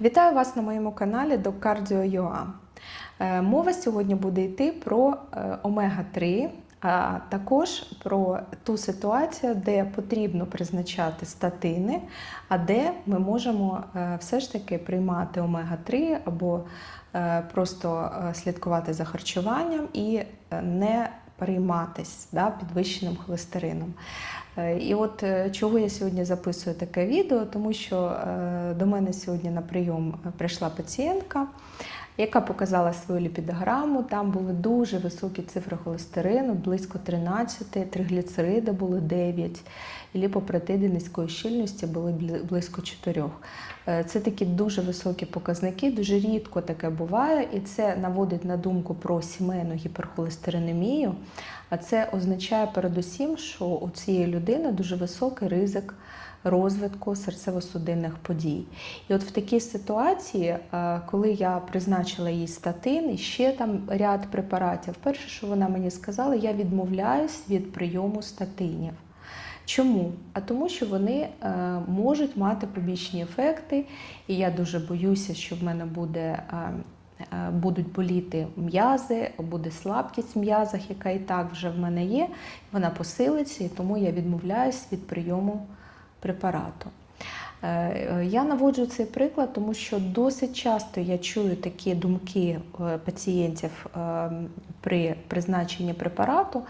Вітаю вас на моєму каналі до Cardio.ua. Е, Мова сьогодні буде йти про е, омега-3, а також про ту ситуацію, де потрібно призначати статини, а де ми можемо е, все ж таки приймати омега-3 або просто слідкувати за харчуванням і не перейматись да, підвищеним холестерином. Е, І от е, чого я сьогодні записую таке відео, тому що е, до мене сьогодні на прийом прийшла пацієнтка, яка показала свою ліпідограму. Там були дуже високі цифри холестерину, близько 13, тригліцериди були 9, і ліпопротиди низької щільності були близько 4. Е, Це такі дуже високі показники, дуже рідко таке буває, і це наводить на думку про сімейну гіперхолестеринемію. А це означає передусім, що у цієї людини дуже високий ризик розвитку серцево-судинних подій. І от в такій ситуації, е, коли я призначила їй статин і ще там ряд препаратів, перше, що вона мені сказала, я відмовляюсь від прийому статинів. Чому? А тому, що вони е, можуть мати побічні ефекти, і я дуже боюся, що в мене буде. е, е, Будуть боліти м'язи, буде слабкість в м'язах, яка і так вже в мене є. Вона посилиться, і тому я відмовляюсь від прийому препарату. Е, е, Я наводжу цей приклад, тому що досить часто я чую такі думки е, пацієнтів при призначенні препарату.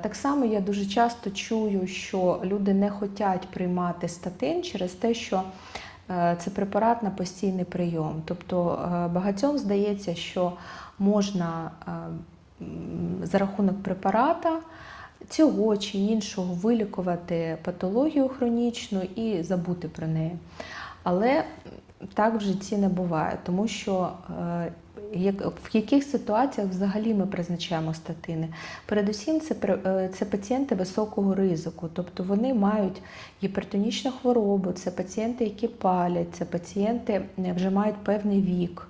Так само я дуже часто чую, що люди не хочуть приймати статин через те, що це препарат на постійний прийом. Тобто багатьом здається, що можна за рахунок препарата цього чи іншого вилікувати патологію хронічну і забути про неї. Але так в житті не буває, тому що е, в яких ситуаціях взагалі ми призначаємо статини? Передусім, це, е, це пацієнти високого ризику, тобто вони мають гіпертонічну хворобу, це пацієнти, які палять, це пацієнти е, вже мають певний вік.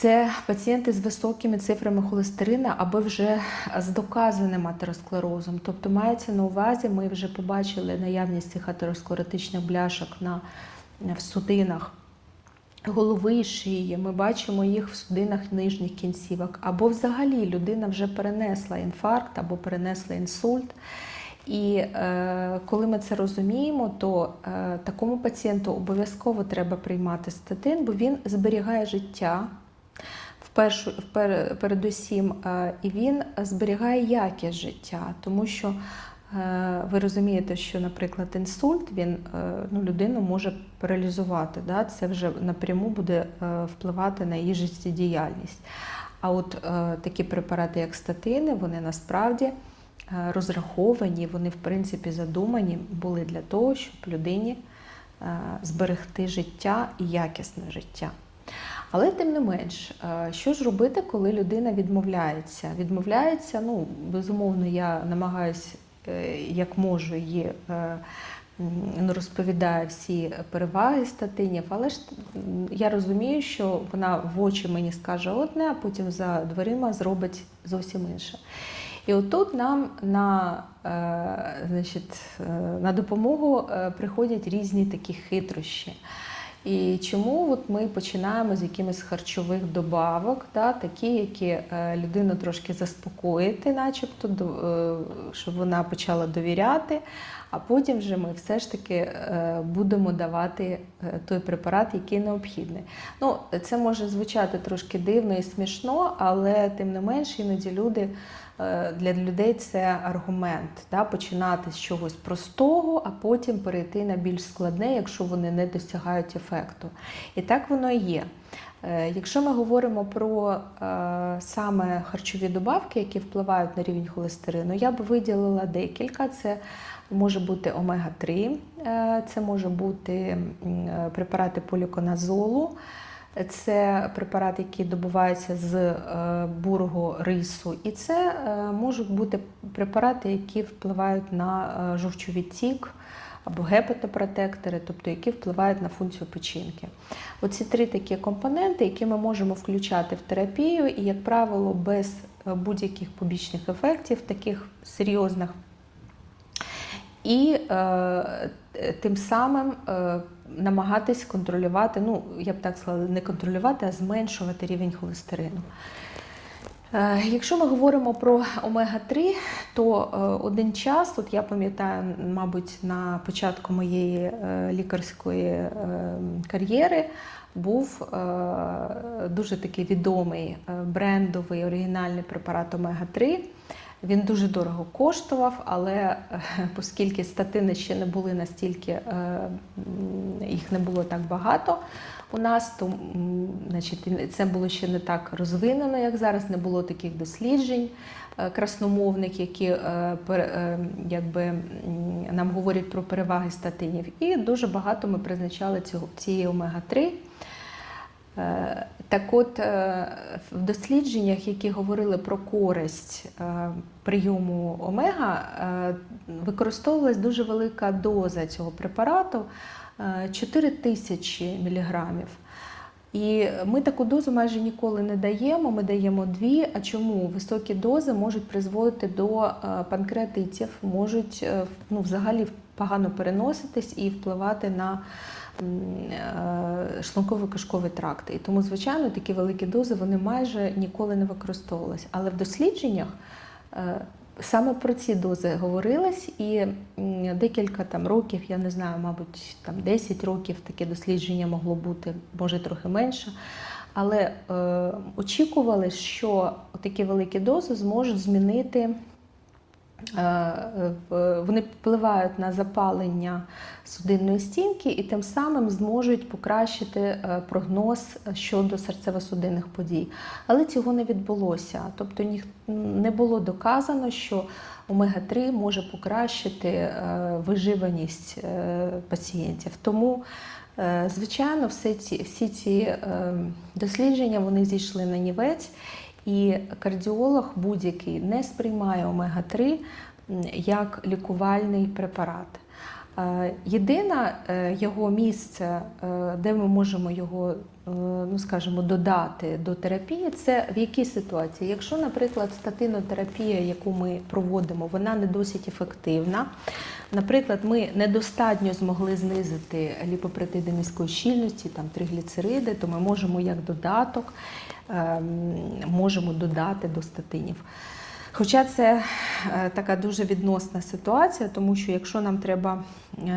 Це пацієнти з високими цифрами холестерина або вже з доказаним атеросклерозом. Тобто мається на увазі, ми вже побачили наявність цих атеросклеротичних бляшок на, в судинах голови шиї. Ми бачимо їх в судинах нижніх кінцівок. Або взагалі людина вже перенесла інфаркт або перенесла інсульт. І е, коли ми це розуміємо, то е, такому пацієнту обов'язково треба приймати статин, бо він зберігає життя впершу, впер, передусім, е, і він зберігає якість життя, тому що е, ви розумієте, що, наприклад, інсульт він е, ну, людину може паралізувати. Да? Це вже напряму буде впливати на її життєдіяльність. А от такі препарати, як статини, вони насправді розраховані, вони в принципі задумані були для того, щоб людині зберегти життя і якісне життя. Але тим не менш, е, що ж робити, коли людина відмовляється? Відмовляється, ну безумовно, я намагаюся як можу її. е, м, ну, всі переваги статинів, але ж я розумію, що вона в очі мені скаже одне, а потім за дверима зробить зовсім інше. І отут нам на, е, значить, е, на допомогу е, приходять різні такі хитрощі. І чому от ми починаємо з якимись харчових добавок, да, такі, які е, людину трошки заспокоїти, начебто, е, щоб вона почала довіряти, а потім вже ми все ж таки е, будемо давати е, той препарат, який необхідний. Ну, це може звучати трошки дивно і смішно, але тим не менш іноді люди. е, Для людей це аргумент да, починати з чогось простого, а потім перейти на більш складне, якщо вони не досягають ефекту. І так воно і є. Якщо ми говоримо про саме харчові добавки, які впливають на рівень холестерину, я б виділила декілька. Це може бути омега-3, е, це може бути е, препарати поліконазолу. Це препарат, який добувається з е, бурого рису, і це можуть бути препарати, які впливають на е, жовчовідтік або гепатопротектори, тобто які впливають на функцію печінки. Оці три такі компоненти, які ми можемо включати в терапію, і, як правило, без будь-яких побічних ефектів, таких серйозних. І е, тим самим е, намагатись контролювати, ну я б так сказала, не контролювати, а зменшувати рівень холестерину. Е, Якщо ми говоримо про омега-3, то е, один час, от я пам'ятаю, мабуть, на початку моєї е, лікарської е, кар'єри був е, дуже такий відомий е, брендовий оригінальний препарат омега-3. Він дуже дорого коштував, але е, оскільки статини ще не були настільки, е, їх не було так багато у нас, то значить, це було ще не так розвинено, як зараз, не було таких досліджень е, красномовних, які якби, нам говорять про переваги статинів. І дуже багато ми призначали цієї омега-3. Е, Так от, е, в дослідженнях, які говорили про користь е, прийому омега, використовувалась дуже велика доза цього препарату е, 4 тисячі міліграмів. І ми таку дозу майже ніколи не даємо. Ми даємо дві. А чому високі дози можуть призводити до панкреатитів, можуть ну, взагалі погано переноситись і впливати на шлунково-кишковий тракт. І тому, звичайно, такі великі дози вони майже ніколи не використовувалися. Але в дослідженнях е, саме про ці дози говорилось, і декілька там років, я не знаю, мабуть, там 10 років таке дослідження могло бути, може трохи менше. Але е, очікували, що такі великі дози зможуть змінити. Е, Вони впливають на запалення судинної стінки і тим самим зможуть покращити е, прогноз щодо серцево-судинних подій. Але цього не відбулося. Тобто не було доказано, що омега-3 може покращити е, виживаність пацієнтів. Тому, звичайно, всі ці, всі ці дослідження вони зійшли на нівець. І кардіолог будь-який не сприймає омега-3 як лікувальний препарат. Е, Єдине його місце, е, де ми можемо його, е, ну скажімо, додати до терапії, це в якій ситуації? Якщо, наприклад, статинотерапія, яку ми проводимо, вона не досить ефективна. Наприклад, ми недостатньо змогли знизити ліпопротиди низької щільності, там тригліцериди, то ми можемо як додаток можемо додати до статинів. Хоча це е, така дуже відносна ситуація, тому що якщо нам треба е,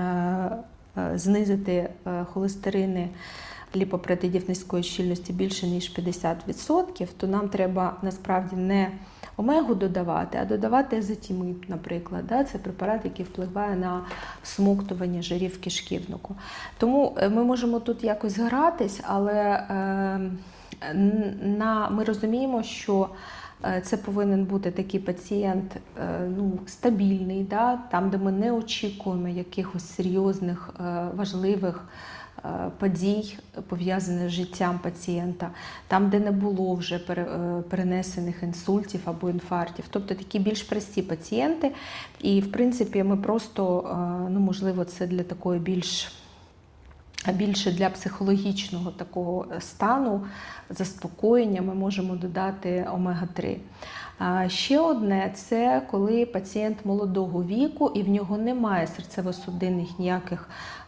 е, знизити холестерини ліпопротидів низької щільності більше ніж 50%, то нам треба насправді не омегу додавати, а додавати езотіміб, наприклад. Це препарат, який впливає на всмоктування жирів кишківнику. Тому ми можемо тут якось гратись, але е, н- на, ми розуміємо, що е, це повинен бути такий пацієнт е, ну, стабільний, да? там, де ми не очікуємо якихось серйозних, е, важливих подій, пов'язаних з життям пацієнта, там, де не було вже перенесених інсультів або інфарктів. Тобто такі більш прості пацієнти. І, в принципі, ми просто, ну, можливо, це для такої більш а більше для психологічного такого стану заспокоєння ми можемо додати омега-3. Ще одне це коли пацієнт молодого віку і в нього немає серцево-судинних ніяких е, е,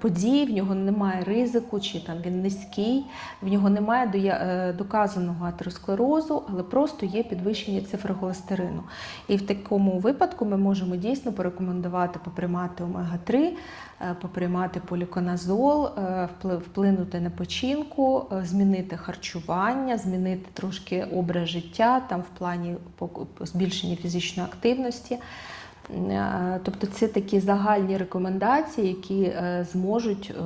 подій, в нього немає ризику, чи там він низький, в нього немає е, доказаного атеросклерозу, але просто є підвищення цифри холестерину. І в такому випадку ми можемо дійсно порекомендувати поприймати омега-3, е, поприймати поліконазол, е, вплинути на печінку, е, змінити харчування, змінити трошки образ життя там в плані збільшення фізичної активності. Е, Тобто це такі загальні рекомендації, які е, зможуть е,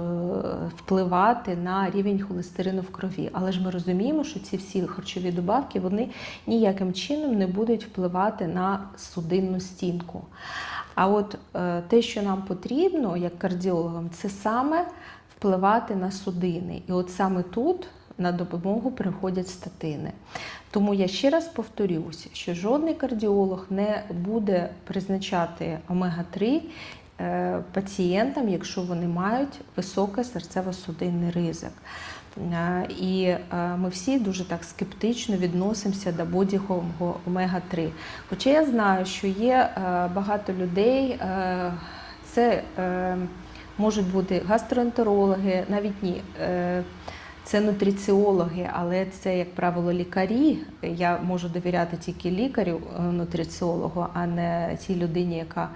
впливати на рівень холестерину в крові. Але ж ми розуміємо, що ці всі харчові добавки вони ніяким чином не будуть впливати на судинну стінку. А от те, що нам потрібно як кардіологам, це саме впливати на судини. І от саме тут на допомогу приходять статини. Тому я ще раз повторюся, що жодний кардіолог не буде призначати омега-3 е, пацієнтам, якщо вони мають високий серцево-судинний ризик. Е, І е, ми всі дуже так скептично відносимося до будь-якого омега-3. Хоча я знаю, що є багато людей. це можуть бути гастроентерологи, навіть ні. Це нутриціологи, але це, як правило, лікарі. Я можу довіряти тільки лікарю, е, нутриціологу, а не тій людині, яка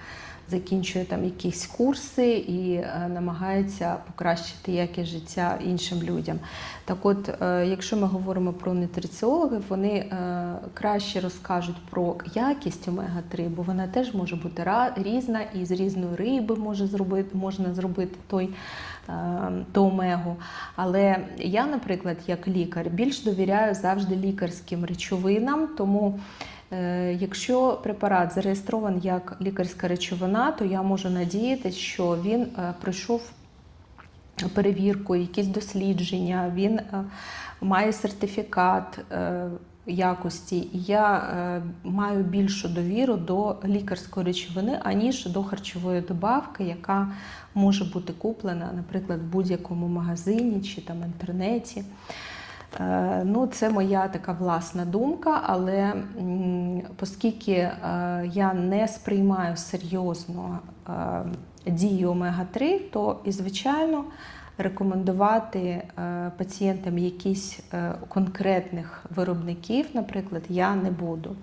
закінчує там якісь курси і е, намагається покращити якість життя іншим людям. Так от, е, якщо ми говоримо про нутриціологів, вони краще розкажуть про якість омега-3, бо вона теж може бути різна, і з різної риби може зробити, можна зробити той ту омегу. Але я, наприклад, як лікар, більш довіряю завжди лікарським речовинам, тому. Е, Якщо препарат зареєстрований як лікарська речовина, то я можу надіятися, що він е, пройшов перевірку, якісь дослідження, він е, має сертифікат е, якості. І я е, маю більшу довіру до лікарської речовини, аніж до харчової добавки, яка може бути куплена, наприклад, в будь-якому магазині чи там інтернеті. Е, Ну, це моя така власна думка, але оскільки е, я не сприймаю серйозно дію омега-3, то і звичайно рекомендувати е, пацієнтам якісь е, конкретних виробників, наприклад, я не буду.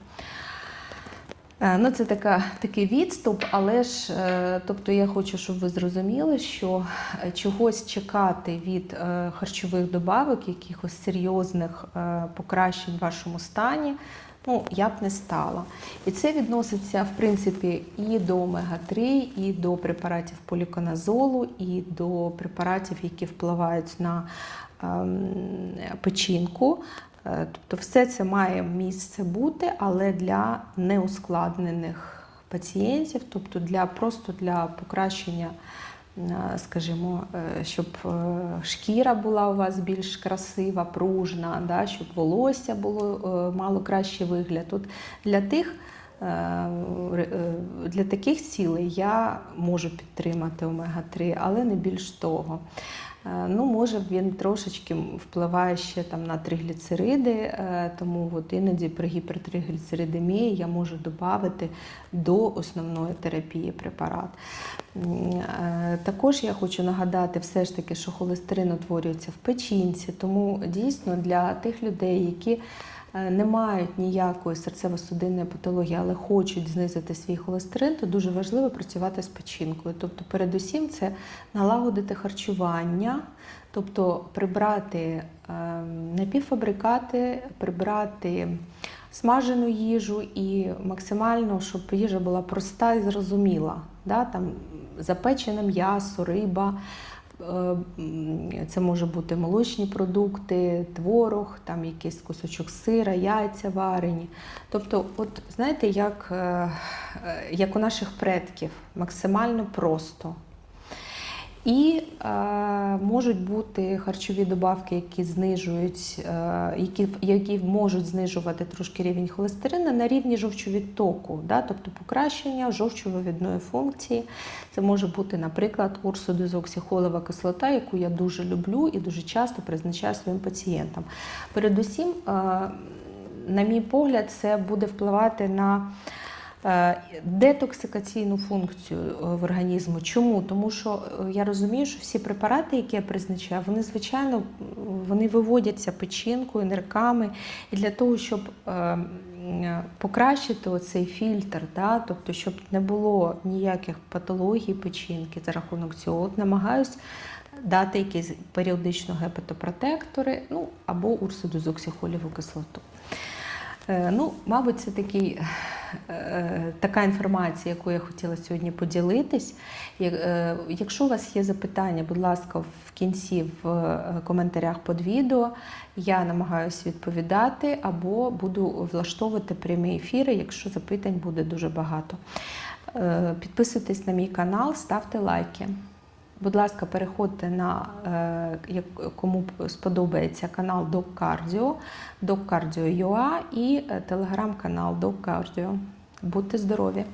Е, Ну, це така, такий відступ, але ж тобто я хочу, щоб ви зрозуміли, що чогось чекати від харчових добавок, якихось серйозних покращень в вашому стані, ну, я б не стала. І це відноситься, в принципі, і до омега-3, і до препаратів поліконазолу, і до препаратів, які впливають на ем, печінку. Е, Тобто все це має місце бути, але для неускладнених пацієнтів, тобто для просто для покращення, скажімо, е, щоб е, шкіра була у вас більш красива, пружна, да, щоб волосся було е, мало кращий вигляд. От для тих. Для таких цілей я можу підтримати омега-3, але не більш того. Е, Ну, може, він трошечки впливає ще там на тригліцериди, е, тому от іноді при гіпертригліцеридемії я можу додати до основної терапії препарат. Е, Також я хочу нагадати все ж таки, що холестерин утворюється в печінці, тому дійсно для тих людей, які не мають ніякої серцево-судинної патології, але хочуть знизити свій холестерин, то дуже важливо працювати з печінкою. Тобто, передусім, це налагодити харчування, тобто прибрати е, напівфабрикати, прибрати смажену їжу і максимально, щоб їжа була проста і зрозуміла. Да? Там запечене м'ясо, риба. Е, Це може бути молочні продукти, творог, там якийсь кусочок сира, яйця варені. Тобто, от знаєте, як, е, е, як у наших предків, максимально просто. І е, можуть бути харчові добавки, які знижують, е, які, які можуть знижувати трошки рівень холестерину на рівні жовчовідтоку, да? тобто покращення жовчовивідної функції. Це може бути, наприклад, урсодезоксихолова кислота, яку я дуже люблю і дуже часто призначаю своїм пацієнтам. Передусім, е, на мій погляд, це буде впливати на детоксикаційну функцію е, в організму. Чому? Тому що е, я розумію, що всі препарати, які я призначаю, вони звичайно вони виводяться печінкою, нирками. І для того, щоб е, покращити оцей фільтр, да, тобто, щоб не було ніяких патологій печінки за рахунок цього, от намагаюсь дати якісь періодично гепатопротектори, ну або урсодозоксихоліву кислоту. Е, Ну, мабуть, це такий, е, така інформація, яку я хотіла сьогодні поділитись. Е, Якщо у вас є запитання, будь ласка, в кінці в коментарях під відео я намагаюся відповідати або буду влаштовувати прямі ефіри, якщо запитань буде дуже багато. Підписуйтесь на мій канал, ставте лайки. Будь ласка, переходьте на е, кому сподобається канал Dog Cardio, Dog Cardio і е, телеграм-канал Док Кардіо. Будьте здорові!